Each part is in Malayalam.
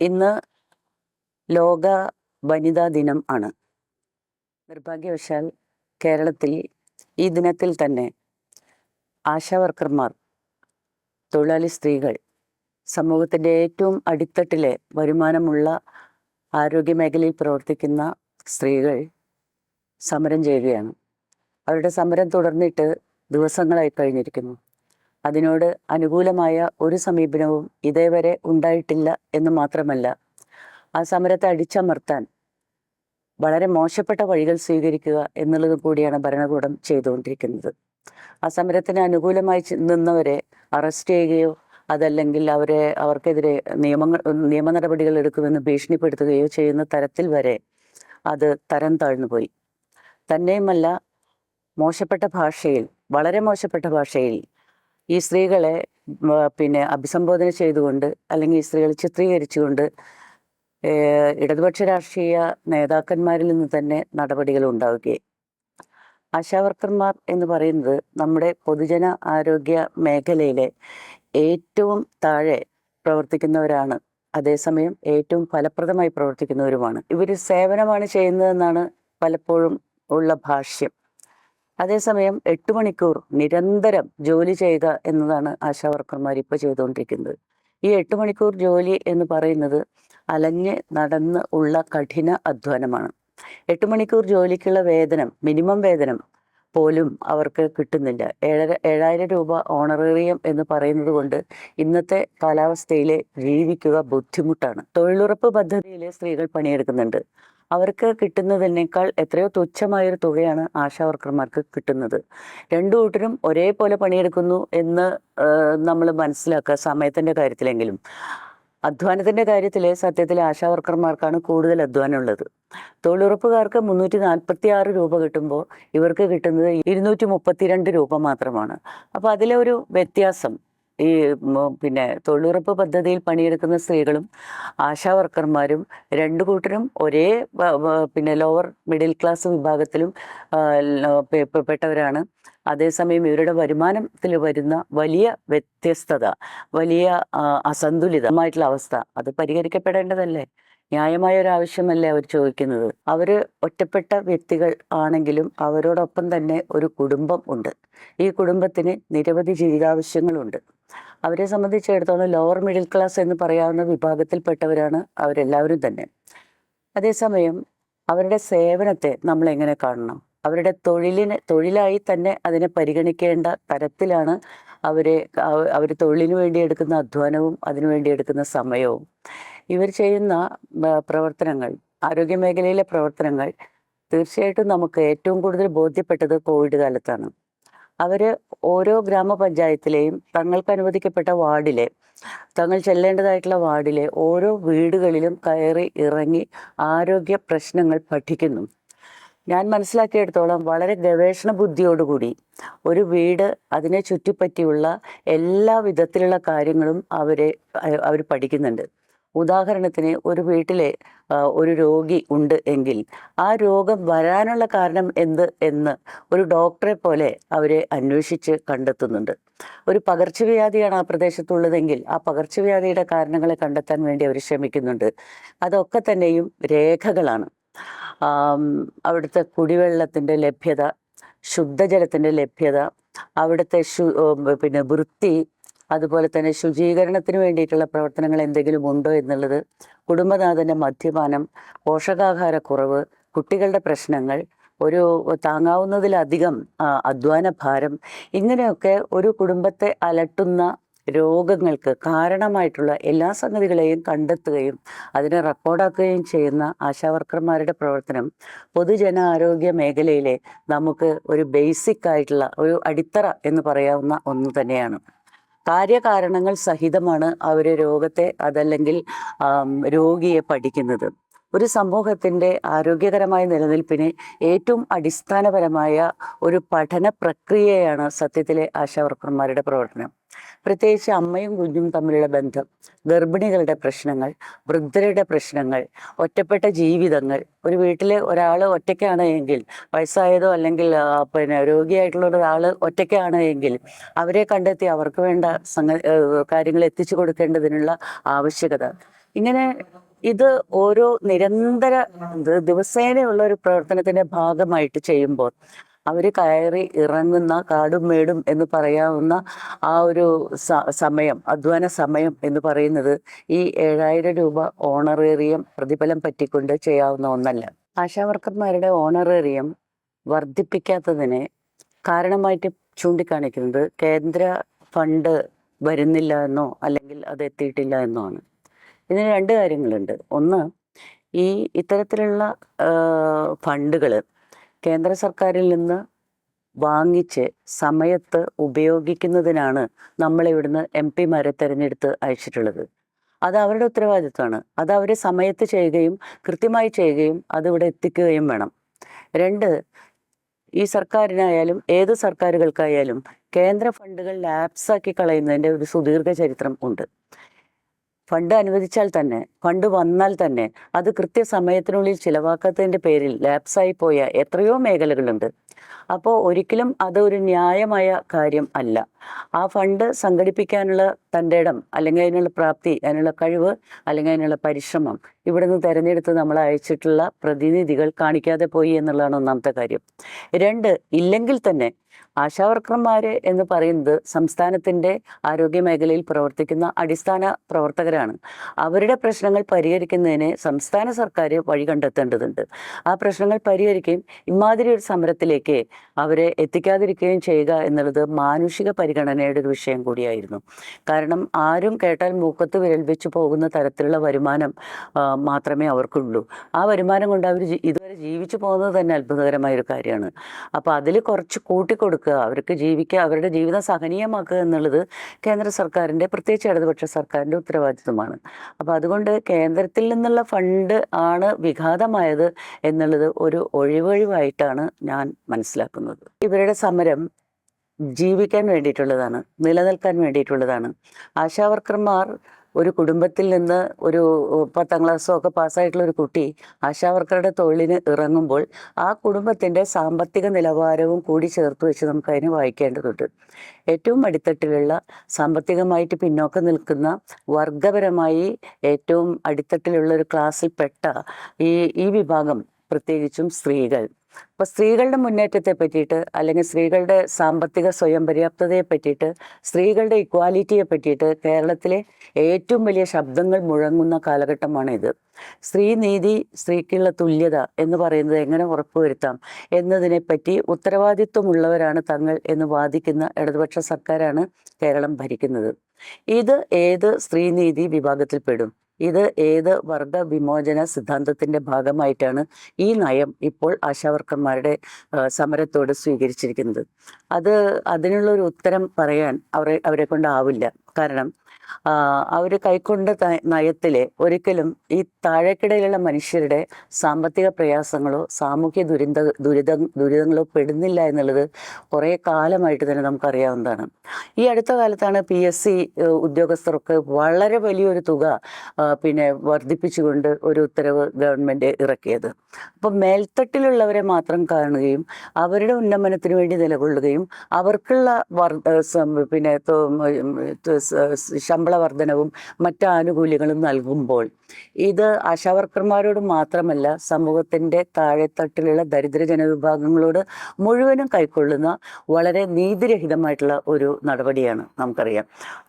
ഇന്ന് ലോക വനിതാ ദിനം ആണ്. നിർഭാഗ്യവശാൽ കേരളത്തിൽ ഈ ദിനത്തിൽ തന്നെ ആശാവർക്കർമാർ തൊഴിലാളി സ്ത്രീകൾ സമൂഹത്തിന്റെ ഏറ്റവും അടിത്തട്ടിലെ വരുമാനമുള്ള ആരോഗ്യ മേഖലയിൽ പ്രവർത്തിക്കുന്ന സ്ത്രീകൾ സമരം ചെയ്യുകയാണ്. അവരുടെ സമരം തുടർന്നിട്ട് ദിവസങ്ങളായി കഴിഞ്ഞിരിക്കുന്നു. അതിനോട് അനുകൂലമായ ഒരു സമീപനവും ഇതേവരെ ഉണ്ടായിട്ടില്ല എന്ന് മാത്രമല്ല ആ സമരത്തെ അടിച്ചമർത്താൻ വളരെ മോശപ്പെട്ട വഴികൾ സ്വീകരിക്കുക എന്നുള്ളത് കൂടിയാണ് ഭരണകൂടം ചെയ്തുകൊണ്ടിരിക്കുന്നത്. ആ സമരത്തിന് അനുകൂലമായി നിന്നവരെ അറസ്റ്റ് ചെയ്യുകയോ അതല്ലെങ്കിൽ അവരെ അവർക്കെതിരെ നിയമങ്ങൾ നിയമ നടപടികൾ എടുക്കുമെന്ന് ഭീഷണിപ്പെടുത്തുകയോ ചെയ്യുന്ന തരത്തിൽ വരെ അത് തരം താഴ്ന്നു പോയി. തന്നെയുമല്ല മോശപ്പെട്ട ഭാഷയിൽ വളരെ മോശപ്പെട്ട ഭാഷയിൽ ഈ സ്ത്രീകളെ പിന്നെ അഭിസംബോധന ചെയ്തുകൊണ്ട് അല്ലെങ്കിൽ ഈ സ്ത്രീകളെ ചിത്രീകരിച്ചുകൊണ്ട് ഇടതുപക്ഷ രാഷ്ട്രീയ നേതാക്കന്മാരിൽ നിന്ന് തന്നെ നടപടികൾ ഉണ്ടാവുകയും. ആശാവർക്കർമാർ എന്ന് പറയുന്നത് നമ്മുടെ പൊതുജന ആരോഗ്യ മേഖലയിലെ ഏറ്റവും താഴെ പ്രവർത്തിക്കുന്നവരാണ്. അതേസമയം ഏറ്റവും ഫലപ്രദമായി പ്രവർത്തിക്കുന്നവരുമാണ്. ഇവർ സേവനമാണ് ചെയ്യുന്നതെന്നാണ് പലപ്പോഴും ഉള്ള ഭാഷ്യം. അതേസമയം എട്ട് മണിക്കൂർ നിരന്തരം ജോലി ചെയ്യുക എന്നതാണ് ആശാ വർക്കർമാർ ഇപ്പോൾ ചെയ്തുകൊണ്ടിരിക്കുന്നത്. ഈ എട്ട് മണിക്കൂർ ജോലി എന്ന് പറയുന്നത് അലഞ്ഞ് നടന്ന് ഉള്ള കഠിന അധ്വാനമാണ്. എട്ട് മണിക്കൂർ ജോലിക്കുള്ള വേതനം മിനിമം വേതനം പോലും അവർക്ക് കിട്ടുന്നില്ല. ഏഴര ഏഴായിരം രൂപ ഓണറേറിയം എന്ന് പറയുന്നത് കൊണ്ട് ഇന്നത്തെ കാലാവസ്ഥയിൽ ജീവിക്കുക ബുദ്ധിമുട്ടാണ്. തൊഴിലുറപ്പ് പദ്ധതിയിൽ സ്ത്രീകൾ പണിയെടുക്കുന്നുണ്ട്. അവർക്ക് കിട്ടുന്നതിനേക്കാൾ എത്രയോ തുച്ഛമായൊരു തുകയാണ് ആശാ വർക്കർമാർക്ക് കിട്ടുന്നത്. രണ്ടു കൂട്ടരും ഒരേപോലെ പണിയെടുക്കുന്നു എന്ന് നമ്മൾ മനസ്സിലാക്കുക സമയത്തിന്റെ കാര്യത്തിലെങ്കിലും. അധ്വാനത്തിന്റെ കാര്യത്തിൽ സത്യത്തിൽ ആശാവർക്കർമാർക്കാണ് കൂടുതൽ അധ്വാനം ഉള്ളത് തൊഴിലുറപ്പുകാർക്ക് മുന്നൂറ്റി നാൽപ്പത്തി ആറ് രൂപ കിട്ടുമ്പോൾ ഇവർക്ക് കിട്ടുന്നത് ഇരുന്നൂറ്റി മുപ്പത്തിരണ്ട് രൂപ മാത്രമാണ്. അപ്പോൾ അതിലെ ഒരു വ്യത്യാസം ഈ പിന്നെ തൊഴിലുറപ്പ് പദ്ധതിയിൽ പണിയെടുക്കുന്ന സ്ത്രീകളും ആശാ വർക്കർമാരും രണ്ടു കൂട്ടരും ഒരേ പിന്നെ ലോവർ മിഡിൽ ക്ലാസ് വിഭാഗത്തിലും പെട്ടവരാണ്. അതേസമയം ഇവരുടെ വരുമാനത്തിൽ വരുന്ന വലിയ വ്യത്യസ്തത വലിയ അസന്തുലിതമായിട്ടുള്ള അവസ്ഥ. അത് പരിഹരിക്കപ്പെടേണ്ടതല്ലേ? ന്യായമായ ഒരു ആവശ്യമല്ലേ അവർ ചോദിക്കുന്നത്? അവർ ഒറ്റപ്പെട്ട വ്യക്തികൾ ആണെങ്കിലും അവരോടൊപ്പം തന്നെ ഒരു കുടുംബം ഉണ്ട്. ഈ കുടുംബത്തിന് നിരവധി ജീവിതാവശ്യങ്ങളുണ്ട്. അവരെ സംബന്ധിച്ചിടത്തോളം ലോവർ മിഡിൽ ക്ലാസ് എന്ന് പറയാവുന്ന വിഭാഗത്തിൽപ്പെട്ടവരാണ് അവരെല്ലാവരും തന്നെ. അതേസമയം അവരുടെ സേവനത്തെ നമ്മൾ എങ്ങനെ കാണണം? അവരുടെ തൊഴിലിന് തൊഴിലായി തന്നെ അതിനെ പരിഗണിക്കേണ്ട തരത്തിലാണ് അവരെ അവർ തൊഴിലിന് വേണ്ടി എടുക്കുന്ന അധ്വാനവും അതിനു വേണ്ടി എടുക്കുന്ന സമയവും. ഇവർ ചെയ്യുന്ന പ്രവർത്തനങ്ങൾ ആരോഗ്യ മേഖലയിലെ പ്രവർത്തനങ്ങൾ തീർച്ചയായിട്ടും നമുക്ക് ഏറ്റവും കൂടുതൽ ബോധ്യപ്പെട്ടത് കോവിഡ് കാലത്താണ്. അവർ ഓരോ ഗ്രാമപഞ്ചായത്തിലെയും തങ്ങൾക്ക് അനുവദിക്കപ്പെട്ട വാർഡിലെ തങ്ങൾ ചെല്ലേണ്ടതായിട്ടുള്ള വാർഡിലെ ഓരോ വീടുകളിലും കയറി ഇറങ്ങി ആരോഗ്യ പ്രശ്നങ്ങൾ പഠിക്കുന്നു. ഞാൻ മനസ്സിലാക്കിയെടുത്തോളം വളരെ ഗവേഷണ ബുദ്ധിയോടുകൂടി ഒരു വീട് അതിനെ ചുറ്റിപ്പറ്റിയുള്ള എല്ലാ വിധത്തിലുള്ള കാര്യങ്ങളും അവരെ അവർ പഠിക്കുന്നുണ്ട്. ഉദാഹരണത്തിന് ഒരു വീട്ടിലെ ഒരു രോഗി ഉണ്ട് എങ്കിൽ ആ രോഗം വരാനുള്ള കാരണം എന്ത് എന്ന് ഒരു ഡോക്ടറെ പോലെ അവരെ അന്വേഷിച്ച് കണ്ടെത്തുന്നുണ്ട്. ഒരു പകർച്ചവ്യാധിയാണ് ആ പ്രദേശത്തുള്ളതെങ്കിൽ ആ പകർച്ചവ്യാധിയുടെ കാരണങ്ങളെ കണ്ടെത്താൻ വേണ്ടി അവർ ശ്രമിക്കുന്നുണ്ട്. അതൊക്കെ തന്നെയും രേഖകളാണ്. അവിടുത്തെ കുടിവെള്ളത്തിന്റെ ലഭ്യത ശുദ്ധജലത്തിന്റെ ലഭ്യത അവിടുത്തെ ശു പിന്നെ വൃത്തി അതുപോലെ തന്നെ ശുചീകരണത്തിന് വേണ്ടിയിട്ടുള്ള പ്രവർത്തനങ്ങൾ എന്തെങ്കിലും ഉണ്ടോ എന്നുള്ളത് കുടുംബനാഥന്റെ മദ്യപാനം പോഷകാഹാരക്കുറവ് കുട്ടികളുടെ പ്രശ്നങ്ങൾ ഒരു താങ്ങാവുന്നതിലധികം അധ്വാന ഭാരം ഇങ്ങനെയൊക്കെ ഒരു കുടുംബത്തെ അലട്ടുന്ന രോഗങ്ങൾക്ക് കാരണമായിട്ടുള്ള എല്ലാ സംഗതികളെയും കണ്ടെത്തുകയും അതിനെ റെക്കോർഡാക്കുകയും ചെയ്യുന്ന ആശാവർക്കർമാരുടെ പ്രവർത്തനം പൊതുജന ആരോഗ്യ മേഖലയിലെ നമുക്ക് ഒരു ബേസിക് ആയിട്ടുള്ള ഒരു അടിത്തറ എന്ന് പറയാവുന്ന ഒന്ന് തന്നെയാണ്. കാര്യകാരണങ്ങൾ സഹിതമാണ് അവർ രോഗത്തെ അതല്ലെങ്കിൽ രോഗിയെ പഠിക്കുന്നത്. ഒരു സമൂഹത്തിന്റെ ആരോഗ്യകരമായ നിലനിൽപ്പിന് ഏറ്റവും അടിസ്ഥാനപരമായ ഒരു പഠന പ്രക്രിയയാണ് സത്യത്തിലെ ആശാവർക്കർമാരുടെ പ്രവർത്തനം. പ്രത്യേകിച്ച് അമ്മയും കുഞ്ഞും തമ്മിലുള്ള ബന്ധം ഗർഭിണികളുടെ പ്രശ്നങ്ങൾ വൃദ്ധരുടെ പ്രശ്നങ്ങൾ ഒറ്റപ്പെട്ട ജീവിതങ്ങൾ. ഒരു വീട്ടിൽ ഒരാൾ ഒറ്റയ്ക്കാണ് എങ്കിൽ വയസ്സായതോ അല്ലെങ്കിൽ പിന്നെ രോഗിയായിട്ടുള്ള ഒരാൾ ഒറ്റയ്ക്കാണ് എങ്കിൽ അവരെ കണ്ടെത്തി അവർക്ക് വേണ്ട സംഗ കാര്യങ്ങൾ എത്തിച്ചു കൊടുക്കേണ്ടതിനുള്ള ആവശ്യകത. ഇങ്ങനെ ഇത് ഓരോ നിരന്തര ദിവസേനയുള്ള ഒരു പ്രവർത്തനത്തിന്റെ ഭാഗമായിട്ട് ചെയ്യുമ്പോൾ അവർ കയറി ഇറങ്ങുന്ന കാടും മേടും എന്ന് പറയാവുന്ന ആ ഒരു സമയം അധ്വാന സമയം എന്ന് പറയുന്നത് ഈ ഏഴായിരം രൂപ ഓണറേറിയം പ്രതിഫലം പറ്റിക്കൊണ്ട് ചെയ്യാവുന്ന ഒന്നല്ല. ആശാവർക്കർമാരുടെ ഓണറേറിയം വർദ്ധിപ്പിക്കാത്തതിനെ കാരണമായിട്ട് ചൂണ്ടിക്കാണിക്കുന്നത് കേന്ദ്ര ഫണ്ട് വരുന്നില്ല എന്നോ അല്ലെങ്കിൽ അത് എത്തിയിട്ടില്ല എന്നോ ആണ്. ഇതിന് രണ്ട് കാര്യങ്ങളുണ്ട്. ഒന്ന് ഈ ഇത്തരത്തിലുള്ള ഫണ്ടുകൾ കേന്ദ്ര സർക്കാരിൽ നിന്ന് വാങ്ങിച്ച് സമയത്ത് ഉപയോഗിക്കുന്നതിനാണ് നമ്മൾ ഇവിടുന്ന് എം പിമാരെ തിരഞ്ഞെടുത്ത് അയച്ചിട്ടുള്ളത്. അത് അവരുടെ ഉത്തരവാദിത്വമാണ്. അത് അവർ സമയത്ത് ചെയ്യുകയും കൃത്യമായി ചെയ്യുകയും അതിവിടെ എത്തിക്കുകയും വേണം. രണ്ട് ഈ സർക്കാരിനായാലും ഏത് സർക്കാരുകൾക്കായാലും കേന്ദ്ര ഫണ്ടുകൾ ലാപ്സാക്കി കളയുന്നതിന്റെ ഒരു സുദീർഘ ചരിത്രം ഉണ്ട്. ഫണ്ട് അനുവദിച്ചാൽ തന്നെ ഫണ്ട് വന്നാൽ തന്നെ അത് കൃത്യസമയത്തിനുള്ളിൽ ചിലവാക്കാത്തതിന്റെ പേരിൽ ലാപ്സായി പോയ എത്രയോ മേഖലകളുണ്ട്. അപ്പോൾ ഒരിക്കലും അതൊരു ന്യായമായ കാര്യം അല്ല. ആ ഫണ്ട് സംഘടിപ്പിക്കാനുള്ള തന്റെ ഇടം അല്ലെങ്കിൽ അതിനുള്ള പ്രാപ്തി അതിനുള്ള കഴിവ് അല്ലെങ്കിൽ അതിനുള്ള പരിശ്രമം ഇവിടുന്ന് തിരഞ്ഞെടുത്ത് നമ്മൾ അയച്ചിട്ടുള്ള പ്രതിനിധികൾ കാണിക്കാതെ പോയി എന്നുള്ളതാണ് ഒന്നാമത്തെ കാര്യം. രണ്ട് ഇല്ലെങ്കിൽ തന്നെ ആശാവർക്കർമാര് എന്ന് പറയുന്നത് സംസ്ഥാനത്തിന്റെ ആരോഗ്യ മേഖലയിൽ പ്രവർത്തിക്കുന്ന അടിസ്ഥാന പ്രവർത്തകരാണ്. അവരുടെ പ്രശ്നങ്ങൾ പരിഹരിക്കുന്നതിന് സംസ്ഥാന സർക്കാർ വഴി കണ്ടെത്തേണ്ടതുണ്ട്. ആ പ്രശ്നങ്ങൾ പരിഹരിക്കുകയും ഇമാതിരി ഒരു സമരത്തിലേക്ക് അവരെ എത്തിക്കാതിരിക്കുകയും ചെയ്യുക എന്നുള്ളത് മാനുഷിക പരിഗണനയുടെ ഒരു വിഷയം കൂടിയായിരുന്നു. കാരണം ആരും കേട്ടാൽ മൂക്കത്ത് വിരൽ വെച്ച് പോകുന്ന തരത്തിലുള്ള വരുമാനം മാത്രമേ അവർക്കുള്ളൂ. ആ വരുമാനം കൊണ്ട് അവർ ഇതുവരെ ജീവിച്ചു പോകുന്നത് തന്നെ അത്ഭുതകരമായ ഒരു കാര്യമാണ്. അപ്പോൾ അതിൽ കുറച്ച് കൂട്ടിക്കൊടുക്കുക അവർക്ക് ജീവിക്കുക അവരുടെ ജീവിതം സഹനീയമാക്കുക എന്നുള്ളത് കേന്ദ്ര സർക്കാരിന്റെ പ്രത്യേകിച്ച് ഇടതുപക്ഷ സർക്കാരിന്റെ ഉത്തരവാദിത്വമാണ്. അപ്പോൾ അതുകൊണ്ട് കേന്ദ്രത്തിൽ നിന്നുള്ള ഫണ്ട് ആണ് വിഘാതമായത് എന്നുള്ളത് ഒരു ഒഴിവൊഴിവായിട്ടാണ് ഞാൻ മനസ്സിലാക്കുന്നത്. ഇവരുടെ സമരം ജീവിക്കാൻ വേണ്ടിയിട്ടുള്ളതാണ് നിലനിൽക്കാൻ വേണ്ടിയിട്ടുള്ളതാണ്. ആശാവർക്കർമാർ ഒരു കുടുംബത്തിൽ നിന്ന് ഒരു പത്താം ക്ലാസ്സോ ഒക്കെ പാസ്സായിട്ടുള്ള ഒരു കുട്ടി ആശാവർക്കറുടെ തൊഴിലിന് ഇറങ്ങുമ്പോൾ ആ കുടുംബത്തിന്റെ സാമ്പത്തിക നിലവാരവും കൂടി ചേർത്ത് വെച്ച് നമുക്ക് അതിനെ വായിക്കേണ്ടതുണ്ട്. ഏറ്റവും അടിത്തട്ടിലുള്ള സാമ്പത്തികമായിട്ട് പിന്നോക്കം നിൽക്കുന്ന വർഗപരമായി ഏറ്റവും അടിത്തട്ടിലുള്ള ഒരു ക്ലാസ്സിൽപ്പെട്ട ഈ ഈ വിഭാഗം പ്രത്യേകിച്ചും സ്ത്രീകൾ. അപ്പൊ സ്ത്രീകളുടെ മുന്നേറ്റത്തെ പറ്റിയിട്ട് അല്ലെങ്കിൽ സ്ത്രീകളുടെ സാമ്പത്തിക സ്വയം പര്യാപ്തതയെ പറ്റിയിട്ട് സ്ത്രീകളുടെ ഇക്വാലിറ്റിയെ പറ്റിയിട്ട് കേരളത്തിലെ ഏറ്റവും വലിയ ശബ്ദങ്ങൾ മുഴങ്ങുന്ന കാലഘട്ടമാണ് ഇത്. സ്ത്രീനീതി സ്ത്രീക്കുള്ള തുല്യത എന്ന് പറയുന്നത് എങ്ങനെ ഉറപ്പുവരുത്താം എന്നതിനെപ്പറ്റി ഉത്തരവാദിത്വമുള്ളവരാണ് തങ്ങൾ എന്ന് വാദിക്കുന്ന ഇടതുപക്ഷ സർക്കാരാണ് കേരളം ഭരിക്കുന്നത്. ഇത് ഏത് സ്ത്രീനീതി വിഭാഗത്തിൽപ്പെടും? ഇത് ഏത് വർഗ വിമോചന സിദ്ധാന്തത്തിന്റെ ഭാഗമായിട്ടാണ് ഈ നയം ഇപ്പോൾ ആശാവർക്കർമാരുടെ സമരത്തോട് സ്വീകരിച്ചിരിക്കുന്നത്. അത് അതിനുള്ള ഒരു ഉത്തരം പറയാൻ അവരെ അവരെ കൊണ്ടാവില്ല. കാരണം അവർ കൈക്കൊണ്ട നയത്തിൽ ഒരിക്കലും ഈ താഴേക്കിടയിലുള്ള മനുഷ്യരുടെ സാമ്പത്തിക പ്രയാസങ്ങളോ സാമൂഹ്യ ദുരിത ദുരിത ദുരിതങ്ങളോ പെടുന്നില്ല എന്നുള്ളത് കുറേ കാലമായിട്ട് തന്നെ നമുക്കറിയാവുന്നതാണ്. ഈ അടുത്ത കാലത്താണ് പി എസ് സി ഉദ്യോഗസ്ഥർക്ക് വളരെ വലിയൊരു തുക പിന്നെ വർദ്ധിപ്പിച്ചുകൊണ്ട് ഒരു ഉത്തരവ് ഗവൺമെന്റ് ഇറക്കിയത്. അപ്പം മേൽത്തട്ടിലുള്ളവരെ മാത്രം കാണുകയും അവരുടെ ഉന്നമനത്തിന് വേണ്ടി നിലകൊള്ളുകയും അവർക്കുള്ള വർ പിന്നെ ശമ്പള വർധനവും മറ്റ് ആനുകൂല്യങ്ങളും നൽകുമ്പോൾ ഇത് ആശാവർക്കർമാരോട് മാത്രമല്ല സമൂഹത്തിന്റെ താഴെത്തട്ടിലുള്ള ദരിദ്ര ജനവിഭാഗങ്ങളോട് മുഴുവനും കൈക്കൊള്ളുന്ന വളരെ നീതിരഹിതമായിട്ടുള്ള ഒരു നടപടിയാണ് നമുക്കറിയാം.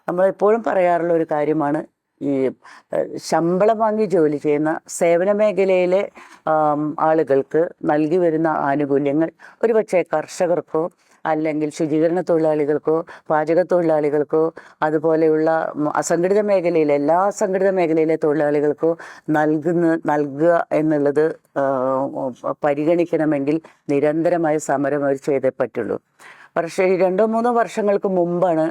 നമ്മൾ എപ്പോഴും പറയാറുള്ള ഒരു കാര്യമാണ് ഈ ശമ്പളം വാങ്ങി ജോലി ചെയ്യുന്ന സേവന മേഖലയിലെ ആളുകൾക്ക് നൽകി വരുന്ന ആനുകൂല്യങ്ങൾ ഒരുപക്ഷെ കർഷകർക്കോ അല്ലെങ്കിൽ ശുചീകരണ തൊഴിലാളികൾക്കോ പാചക തൊഴിലാളികൾക്കോ അതുപോലെയുള്ള അസംഘടിത മേഖലയിലെ എല്ലാ അസംഘടിത മേഖലയിലെ തൊഴിലാളികൾക്കോ നൽകുന്ന നൽകുക എന്നുള്ളത് പരിഗണിക്കണമെങ്കിൽ നിരന്തരമായ സമരം അവർ ചെയ്തേ പറ്റുള്ളൂ പക്ഷേ രണ്ടോ മൂന്നോ വർഷങ്ങൾക്ക് മുമ്പാണ്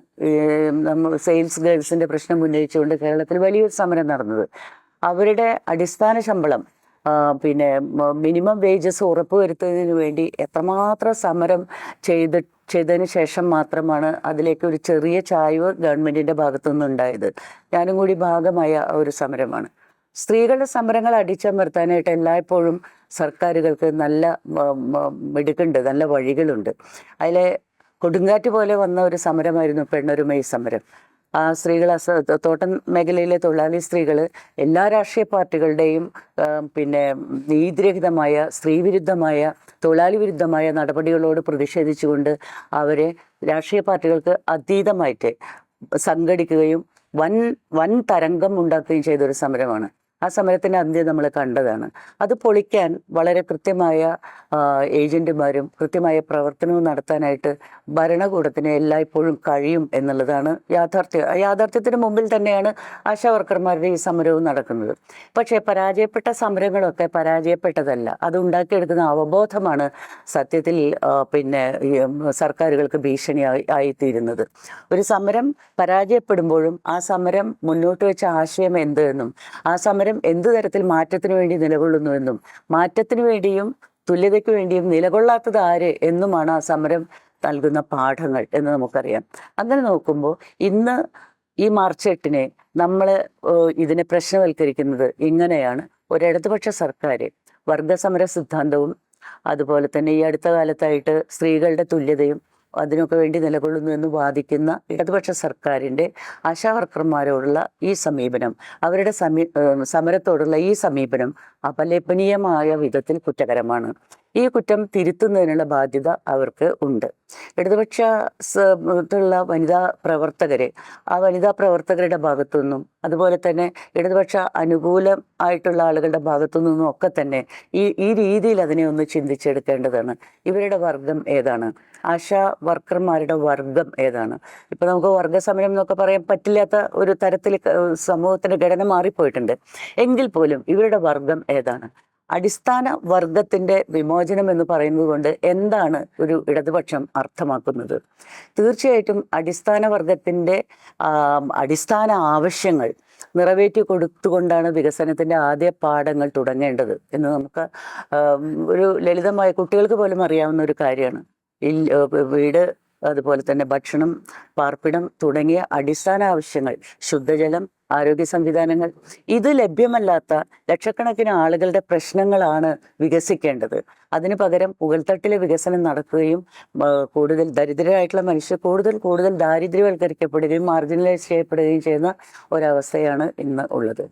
നമ്മൾ സെയിൽസ് ഗേൾസിന്റെ പ്രശ്നം ഉന്നയിച്ചുകൊണ്ട് കേരളത്തിൽ വലിയൊരു സമരം നടന്നത്. അവരുടെ അടിസ്ഥാന ശമ്പളം പിന്നെ മിനിമം വേജസ് ഉറപ്പ് ഉറപ്പുവരുത്തുന്നതിന് വേണ്ടി എത്രമാത്രം സമരം ചെയ്ത് ചെയ്തതിന് ശേഷം മാത്രമാണ് അതിലേക്ക് ഒരു ചെറിയ ചായ്വ് ഗവൺമെന്റിന്റെ ഭാഗത്തു നിന്നുണ്ടായത് ഞാനും കൂടി ഭാഗമായ ഒരു സമരമാണ്. സ്ത്രീകളുടെ സമരങ്ങൾ അടിച്ചമർത്താനായിട്ട് എല്ലായ്പ്പോഴും സർക്കാരുകൾക്ക് നല്ല മിടുക്കുണ്ട് നല്ല വഴികളുണ്ട്. അതിലെ കൊടുങ്കാറ്റ് പോലെ വന്ന ഒരു സമരമായിരുന്നു പെണ്ണൊരുമൈ സമരം. സ്ത്രീകൾ തോട്ടം മേഖലയിലെ തൊഴിലാളി സ്ത്രീകൾ എല്ലാ രാഷ്ട്രീയ പാർട്ടികളുടെയും പിന്നെ നീതിരഹിതമായ സ്ത്രീവിരുദ്ധമായ തൊഴിലാളി വിരുദ്ധമായ നടപടികളോട് പ്രതിഷേധിച്ചുകൊണ്ട് അവരെ രാഷ്ട്രീയ പാർട്ടികൾക്ക് അതീതമായിട്ട് സംഘടിക്കുകയും വൻ വൻ തരംഗം ഉണ്ടാക്കുകയും ചെയ്തൊരു സമരമാണ്. ആ സമരത്തിന്റെ അന്ത്യം നമ്മൾ കണ്ടതാണ്. അത് പൊളിക്കാൻ വളരെ കൃത്യമായ ഏജന്റുമാരും കൃത്യമായ പ്രവർത്തനവും നടത്താനായിട്ട് ഭരണകൂടത്തിന് എല്ലായ്പ്പോഴും കഴിയും എന്നുള്ളതാണ് യാഥാർത്ഥ്യം. യാഥാർത്ഥ്യത്തിന് മുമ്പിൽ തന്നെയാണ് ആശാവർക്കർമാരുടെ ഈ സമരവും നടക്കുന്നത്. പക്ഷേ പരാജയപ്പെട്ട സമരങ്ങളൊക്കെ പരാജയപ്പെട്ടതല്ല. അത് ഉണ്ടാക്കിയെടുക്കുന്ന അവബോധമാണ് സത്യത്തിൽ പിന്നെ സർക്കാരുകൾക്ക് ഭീഷണിയായി ആയിത്തീരുന്നത്. ഒരു സമരം പരാജയപ്പെടുമ്പോഴും ആ സമരം മുന്നോട്ട് വെച്ച ആശയം എന്ത് എന്നും ആ സമരം എന്ത് തരത്തിൽ മാറ്റത്തിന് വേണ്ടി നിലകൊള്ളുന്നുവെന്നും മാറ്റത്തിന് വേണ്ടിയും തുല്യതയ്ക്ക് വേണ്ടിയും നിലകൊള്ളാത്തത് ആര് എന്നുമാണ് ആ സമരം നൽകുന്ന പാഠങ്ങൾ എന്ന് നമുക്കറിയാം. അങ്ങനെ നോക്കുമ്പോൾ ഇന്ന് ഈ മാർച്ച് എട്ടിനെ നമ്മൾ ഇതിനെ പ്രശ്നവൽക്കരിക്കുന്നത് ഇങ്ങനെയാണ്. ഒരിടതുപക്ഷ സർക്കാർ വർഗസമര സിദ്ധാന്തവും അതുപോലെ തന്നെ ഈ അടുത്ത കാലത്തായിട്ട് സ്ത്രീകളുടെ തുല്യതയും അതിനൊക്കെ വേണ്ടി നിലകൊള്ളുന്നു എന്ന് വാദിക്കുന്ന ഇടതുപക്ഷ സർക്കാരിന്റെ ആശാവർക്കർമാരോടുള്ള ഈ സമീപനം അവരുടെ സമീ സമരത്തോടുള്ള ഈ സമീപനം അപലേപനീയമായ വിധത്തിൽ കുറ്റകരമാണ്. ഈ കുറ്റം തിരുത്തുന്നതിനുള്ള ബാധ്യത അവർക്ക് ഉണ്ട്. ഇടതുപക്ഷ സ- ത്തുള്ള വനിതാ പ്രവർത്തകരെ ആ വനിതാ പ്രവർത്തകരുടെ ഭാഗത്തു നിന്നും അതുപോലെ തന്നെ ഇടതുപക്ഷ അനുകൂലം ആയിട്ടുള്ള ആളുകളുടെ ഭാഗത്തു നിന്നും ഒക്കെ തന്നെ ഈ ഈ രീതിയിൽ അതിനെ ഒന്ന് ചിന്തിച്ചെടുക്കേണ്ടതാണ്. ഇവരുടെ വർഗം ഏതാണ്? ആശാ വർക്കർമാരുടെ വർഗം ഏതാണ്? ഇപ്പൊ നമുക്ക് വർഗസമരം എന്നൊക്കെ പറയാൻ പറ്റില്ലാത്ത ഒരു തരത്തിൽ സമൂഹത്തിന്റെ ഘടന മാറിപ്പോയിട്ടുണ്ട്. എങ്കിൽ പോലും ഇവരുടെ വർഗം ഏതാണ്? അടിസ്ഥാന വർഗത്തിന്റെ വിമോചനം എന്ന് പറയുന്നത് കൊണ്ട് എന്താണ് ഒരു ഇടതുപക്ഷം അർത്ഥമാക്കുന്നത്? തീർച്ചയായിട്ടും അടിസ്ഥാന വർഗത്തിന്റെ അടിസ്ഥാന ആവശ്യങ്ങൾ നിറവേറ്റി കൊടുത്തുകൊണ്ടാണ് വികസനത്തിന്റെ ആദ്യ പാഠങ്ങൾ തുടങ്ങേണ്ടത് എന്ന് നമുക്ക് ഒരു ലളിതമായ കുട്ടികൾക്ക് പോലും അറിയാവുന്ന ഒരു കാര്യമാണ്. വീട് അതുപോലെ തന്നെ ഭക്ഷണം പാർപ്പിടം തുടങ്ങിയ അടിസ്ഥാന ആവശ്യങ്ങൾ ശുദ്ധജലം ആരോഗ്യ സംവിധാനങ്ങൾ ഇത് ലഭ്യമല്ലാത്ത ലക്ഷക്കണക്കിന് ആളുകളുടെ പ്രശ്നങ്ങളാണ് വികസിക്കേണ്ടത്. അതിന് പകരം പുകൾത്തട്ടിലെ വികസനം നടക്കുകയും കൂടുതൽ ദരിദ്രരായിട്ടുള്ള മനുഷ്യർ കൂടുതൽ കൂടുതൽ ദാരിദ്ര്യവൽക്കരിക്കപ്പെടുകയും മാർജിനലൈസ് ചെയ്യപ്പെടുകയും ചെയ്യുന്ന ഒരവസ്ഥയാണ് ഇന്ന് ഉള്ളത്.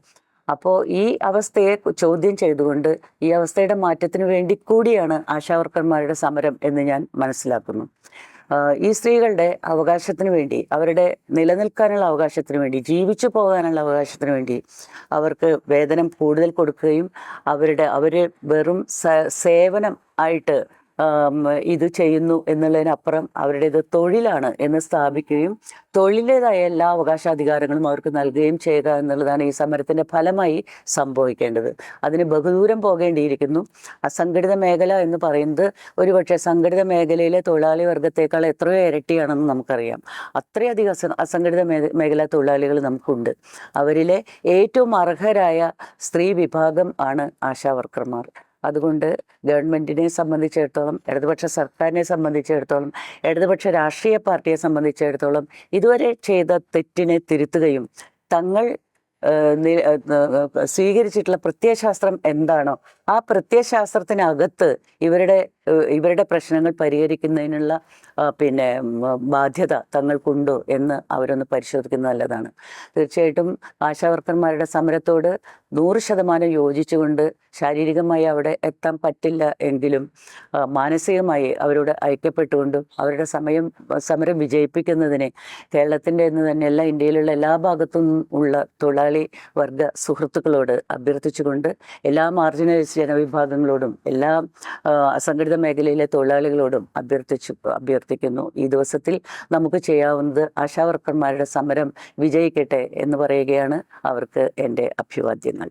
അപ്പോൾ ഈ അവസ്ഥയെ ചോദ്യം ചെയ്തുകൊണ്ട് ഈ അവസ്ഥയുടെ മാറ്റത്തിന് വേണ്ടി കൂടിയാണ് ആശാവർക്കർമാരുടെ സമരം എന്ന് ഞാൻ മനസ്സിലാക്കുന്നു. ഈ സ്ത്രീകളുടെ അവകാശത്തിന് വേണ്ടി അവരുടെ നിലനിൽക്കാനുള്ള അവകാശത്തിന് വേണ്ടി ജീവിച്ചു പോകാനുള്ള അവകാശത്തിന് വേണ്ടി അവർക്ക് വേതനം കൂടുതൽ കൊടുക്കുകയും അവരുടെ അവർ വെറും സേവനം ആയിട്ട് ഇത് ചെയ്യുന്നു എന്നുള്ളതിനപ്പുറം അവരുടേത് തൊഴിലാണ് എന്ന് സ്ഥാപിക്കുകയും തൊഴിലിന്റെതായ എല്ലാ അവകാശാധികാരങ്ങളും അവർക്ക് നൽകുകയും ചെയ്യുക എന്നുള്ളതാണ് ഈ സമരത്തിന്റെ ഫലമായി സംഭവിക്കേണ്ടത്. അതിന് ബഹുദൂരം പോകേണ്ടിയിരിക്കുന്നു. അസംഘടിത മേഖല എന്ന് പറയുന്നത് ഒരുപക്ഷെ സംഘടിത മേഖലയിലെ തൊഴിലാളി വർഗത്തേക്കാൾ എത്രയോ ഇരട്ടിയാണെന്ന് നമുക്കറിയാം. അത്രയധികം അസ അസംഘടിത മേഖലാ തൊഴിലാളികൾ നമുക്കുണ്ട്. അവരിലെ ഏറ്റവും അർഹരായ സ്ത്രീ വിഭാഗം ആണ് ആശാ വർക്കർമാർ. അതുകൊണ്ട് ഗവൺമെന്റിനെ സംബന്ധിച്ചിടത്തോളം ഇടതുപക്ഷ സർക്കാരിനെ സംബന്ധിച്ചിടത്തോളം ഇടതുപക്ഷ രാഷ്ട്രീയ പാർട്ടിയെ സംബന്ധിച്ചിടത്തോളം ഇതുവരെ ചെയ്ത തെറ്റിനെ തിരുത്തുകയും തങ്ങൾ സ്വീകരിച്ചിട്ടുള്ള പ്രത്യയശാസ്ത്രം എന്താണോ ആ പ്രത്യയശാസ്ത്രത്തിനകത്ത് ഇവരുടെ ഇവരുടെ പ്രശ്നങ്ങൾ പരിഹരിക്കുന്നതിനുള്ള പിന്നെ ബാധ്യത തങ്ങൾക്കുണ്ടോ എന്ന് അവരൊന്ന് പരിശോധിക്കുന്നത് നല്ലതാണ്. തീർച്ചയായിട്ടും ആശാവർക്കർമാരുടെ സമരത്തോട് നൂറ് ശതമാനം യോജിച്ചുകൊണ്ട് ശാരീരികമായി അവിടെ എത്താൻ പറ്റില്ല എങ്കിലും മാനസികമായി അവരോട് ഐക്യപ്പെട്ടുകൊണ്ടും അവരുടെ സമയം സമരം വിജയിപ്പിക്കുന്നതിനെ കേരളത്തിന്റെ എന്ന് തന്നെയല്ല ഇന്ത്യയിലുള്ള എല്ലാ ഭാഗത്തു ഉള്ള തൊഴിലാളി വർഗ സുഹൃത്തുക്കളോട് അഭ്യർത്ഥിച്ചുകൊണ്ട് എല്ലാ മാർജിനലൈസ് ജനവിഭാഗങ്ങളോടും എല്ലാ അസംഘടിത മേഖലയിലെ തൊഴിലാളികളോടും അഭ്യർത്ഥിച്ചു അഭ്യർത്ഥിക്കുന്നു. ഈ ദിവസത്തിൽ നമുക്ക് ചെയ്യാവുന്നത് ആശാവർക്കർമാരുടെ സമരം വിജയിക്കട്ടെ എന്ന് പറയുകയാണ് അവർക്ക് എന്റെ അഭിവാദ്യങ്ങൾ.